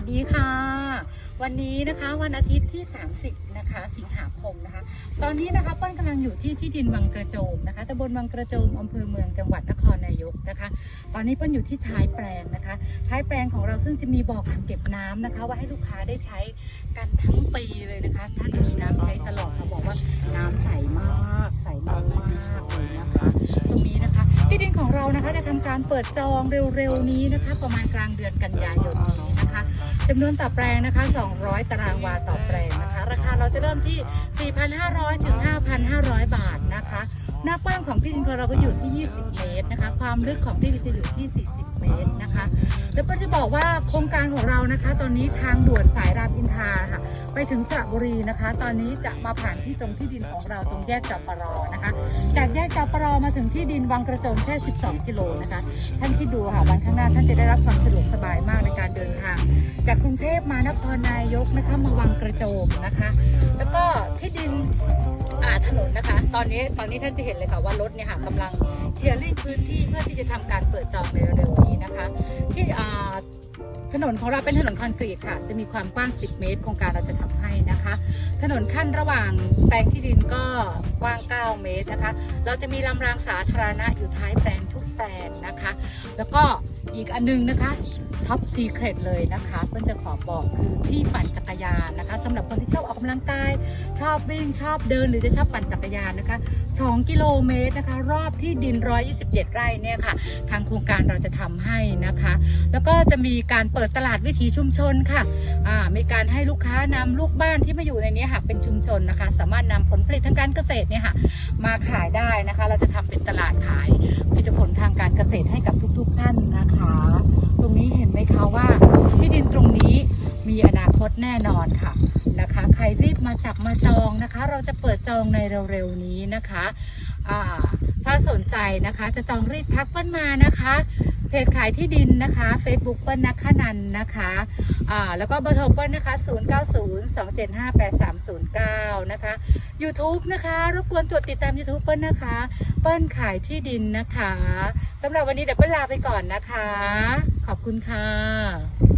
สดีค่ะ วันนี้นะคะวันอาทิตย์ที่ 30 นะคะ สิงหาคมนะคะ ตอนนี้นะคะเปิ้ลกำลังอยู่ที่ที่ดินวังกระโจมนะคะตำบลวังกระโจมอำเภอเมืองจังหวัดนครนายกนะคะ ตอนนี้เปิ้ลอยู่ที่ท้ายแปลงนะคะ ท้ายแปลงของเราซึ่งจะมีบ่อกักเก็บน้ำนะคะไว่าให้ลูกค้าได้ใช้กันทั้งปีเลยนะคะท่านมีน้ำใช้ตลอด ทำการเปิดจองเร็วๆนี้นะคะ ประมาณกลางเดือนกันยายนนี้นะคะจำนวนต่อแปลงนะคะ 200 ตารางวาต่อแปลงนะคะ ราคาเราจะเริ่มที่ 4,500 ถึง 5,500 บาทนะคะ หน้ากว้างของที่ดินของเราก็อยู่ที่ 20 เมตรนะคะ ความลึกของที่ดินจะอยู่ที่ 40 เมตรนะคะ แล้วก็จะบอกว่าโครงการของเรานะคะ ตอนนี้ทางด่วนสายรามอินทรา ไปถึงสระบุรีนะคะ ตอนนี้จะมาผ่านที่ตรงที่ดินของเราตรงแยกจปรนะคะ จากแยกจปรมาถึงที่ดินวังกระโจมแค่ 12 กิโลนะคะ ท่านที่ดูค่ะวันข้างหน้าท่านจะได้รับความสะดวกสบายมากในการเดินทาง จากกรุงเทพมานครนายกนะคะมาวังกระโจมนะคะ แล้วก็ที่ดินอ่าถนนนะคะ ตอนนี้ตอนนี้ท่านจะเห็นเลยค่ะว่ารถเนี่ยค่ะกำลังเคลียร์ลิ่งพื้นที่เพื่อที่จะทำการเปิดจองในเร็วๆนี้ ถนนของเราเป็นถนนคอนกรีตค่ะ จะมีความกว้าง 10 เมตร โครงการเราจะทำให้นะคะ ถนนขั้นระหว่างแปลงที่ดินก็กว้าง 9 เมตรนะคะ เราจะมีลำรางสาธารณะอยู่ท้ายแปลงทุกแปลงนะคะ แล้วก็ อีกอันนึงนะคะท็อปซีเครตเลยนะคะเพื่อนจะขอบอกคือที่ปั่นจักรยานนะคะสำหรับคนที่ชอบออกกำลังกาย ชอบวิ่งชอบเดินหรือจะชอบปั่นจักรยานนะคะ 2 กิโลเมตรนะคะ รอบที่ดิน 127 ไร่เนี่ยค่ะ ทางโครงการเราจะทำให้นะคะ แล้วก็จะมีการเปิดตลาดวิถีชุมชนค่ะอ่ามีการให้ลูกค้านำลูกบ้านที่มาอยู่ในนี้ค่ะเป็นชุมชนนะคะ สามารถนำผลผลิตทางการเกษตรเนี่ยค่ะมาขายได้นะคะ เราจะ อนค่ะนะคะ ใครรีบมาจับมาจองนะคะ เราจะเปิดจองในเร็วๆนี้นะคะอ่าถ้าสนใจนะคะจะจองรีบทักเปิ้ลมานะคะเพจขายที่ดินนะคะ Facebook เปิ้ลนักขนันนะคะอ่าแล้วก็เบอร์โทรเปิ้ลนะคะ 0902758309 นะคะ YouTube นะคะรบกวนตรวจติดตาม YouTube เปิ้ลนะคะ เปิ้ลขายที่ดินนะคะสำหรับวันนี้เดี๋ยวเปิ้ลลาไปก่อนนะคะ ขอบคุณค่ะ